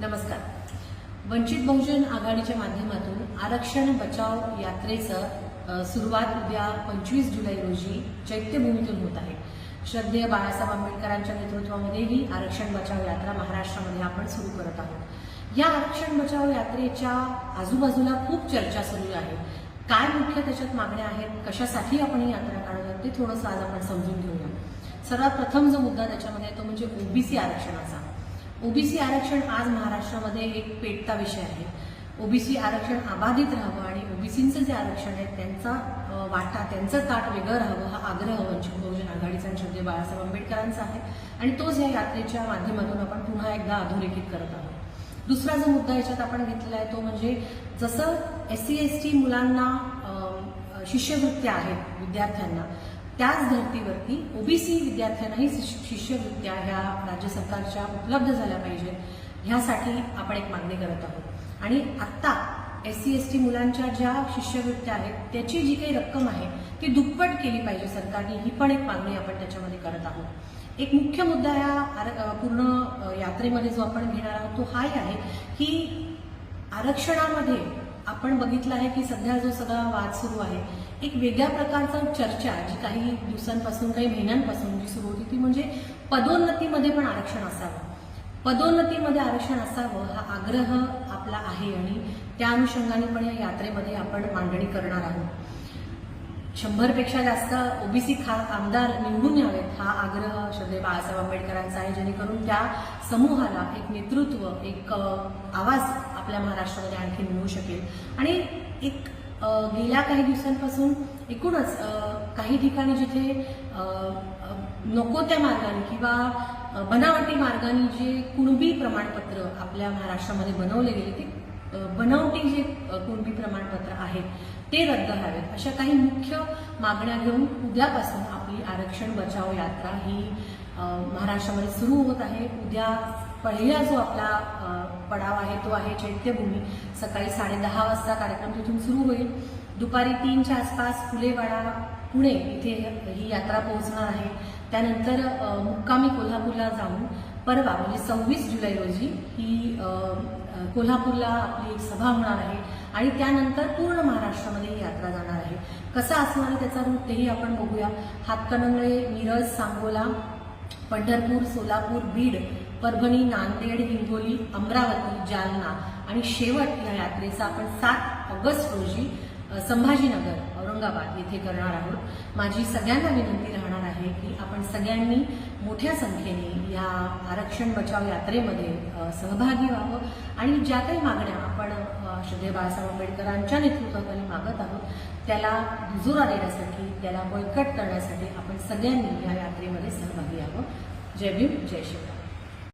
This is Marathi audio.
नमस्कार. वंचित बहुजन आघाडीच्या माध्यमातून आरक्षण बचाव यात्रेचं सुरुवात उद्या पंचवीस जुलै रोजी चैत्यभूमीतून होत आहे. श्रद्धेय बाळासाहेब आंबेडकरांच्या नेतृत्वामध्ये ही आरक्षण बचाव यात्रा महाराष्ट्रामध्ये आपण सुरू करत आहोत. या आरक्षण बचाव यात्रेच्या आजूबाजूला खूप चर्चा सुरू आहे. काय मुख्य त्याच्यात मागण्या आहेत? कशासाठी आपण ही यात्रा काढत आहोत ते थोडंसं आज आपण समजून घेऊया. सर्वात प्रथम जो मुद्दा त्याच्यामध्ये आहे तो म्हणजे ओबीसी आरक्षणाचा. ओबीसी आरक्षण आज महाराष्ट्रामध्ये एक पेटता विषय आहे. ओबीसी आरक्षण अबाधित राहावं आणि ओबीसींचं जे आरक्षण आहे त्यांचा वाटा त्यांचं ताट वेगळं राहावं हा आग्रह वंचित बहुजन आघाडीचा आणि बाळासाहेब आंबेडकरांचा आहे. आणि तोच या यात्रेच्या माध्यमातून आपण पुन्हा एकदा अधोरेखित करत आहोत. दुसरा जो मुद्दा याच्यात आपण घेतलेला आहे तो म्हणजे जसं एस सी एस टी मुलांना शिष्यवृत्त्या आहेत विद्यार्थ्यांना त्याच धर्तीवरती ओबीसी विद्यार्थ्यांनाही शिष्यवृत्त्या ह्या राज्य सरकारच्या उपलब्ध झाल्या पाहिजेत. ह्यासाठी आपण एक मागणी करत आहोत. आणि आत्ता एस सी एस टी मुलांच्या ज्या शिष्यवृत्त्या आहेत त्याची जी काही रक्कम आहे ती दुप्पट केली पाहिजे सरकारने ही पण एक मागणी आपण त्याच्यामध्ये करत आहोत. एक मुख्य मुद्दा या आर- पूर्ण यात्रेमध्ये जो आपण घेणार आहोत तो हाही आहे की आरक्षणामध्ये आपण बघितलं आहे की सध्या जो सगळा वाद सुरू आहे एक वेगळ्या प्रकारचा चर्चा जी काही दिवसांपासून काही महिन्यांपासून जी सुरू होती ती म्हणजे पदोन्नतीमध्ये पण आरक्षण असावं. पदोन्नतीमध्ये आरक्षण असावं हा आग्रह आपला आहे आणि त्या अनुषंगाने पण या यात्रेमध्ये आपण मांडणी करणार आहोत. शंभरपेक्षा जास्त ओबीसी खा आमदार निवडून यावेत हा आग्रह श्रद्धे बाळासाहेब आंबेडकरांचा आहे जेणेकरून त्या समूहाला एक नेतृत्व एक आवाज आपल्या महाराष्ट्रामध्ये आणखी मिळू शकेल. आणि एक गेल्या काही दिवसांपासून एकूणच काही ठिकाणी जिथे नको त्या मार्गाने किंवा बनावटी मार्गाने जे कुणबी प्रमाणपत्र आपल्या महाराष्ट्रामध्ये बनवले गेले ते बनावटी जे कुणबी प्रमाणपत्र आहेत ते रद्द व्हावेत. अशा काही मुख्य मागण्या घेऊन उद्यापासून आपली आरक्षण बचाव यात्रा ही महाराष्ट्रामध्ये सुरू होत आहे. उद्या पहिला जो आपला पडाव आहे तो आहे चैत्यभूमी. सकाळी साडेदहा वाजता कार्यक्रम तिथून सुरू होईल. दुपारी तीनच्या आसपास फुलेवाडा पुणे इथे ही यात्रा पोहोचणार आहे. त्यानंतर मुक्कामी कोल्हापूरला जाऊन परवा म्हणजे सव्वीस जुलै रोजी ही कोल्हापूरला आपली एक सभा होणार आहे. आणि त्यानंतर पूर्ण महाराष्ट्रामध्ये ही यात्रा जाणार आहे. कसा असणार आहे त्याचा रूट तेही आपण बघूया. हातकणंगळे मिरज सांगोला पंढरपूर सोलापूर बीड परभणी नांदेड हिंगोली अमरावती जालना आणि शेवट या यात्रेचा आपण सात ऑगस्ट रोजी संभाजीनगर औरंगाबाद येथे करणार आहोत. माझी सगळ्यांना विनंती राहणार आहे की आपण सगळ्यांनी मोठ्या संख्येने या आरक्षण बचाव यात्रेमध्ये सहभागी व्हावं. आणि ज्या काही मागण्या आपण श्रद्धे बाळासाहेब आंबेडकरांच्या नेतृत्वाखाली मागत आहोत त्याला दुजोरा देण्यासाठी त्याला बळकट करण्यासाठी आपण सगळ्यांनी या यात्रेमध्ये सहभागी व्हावं. जय भीम जय शिवराय.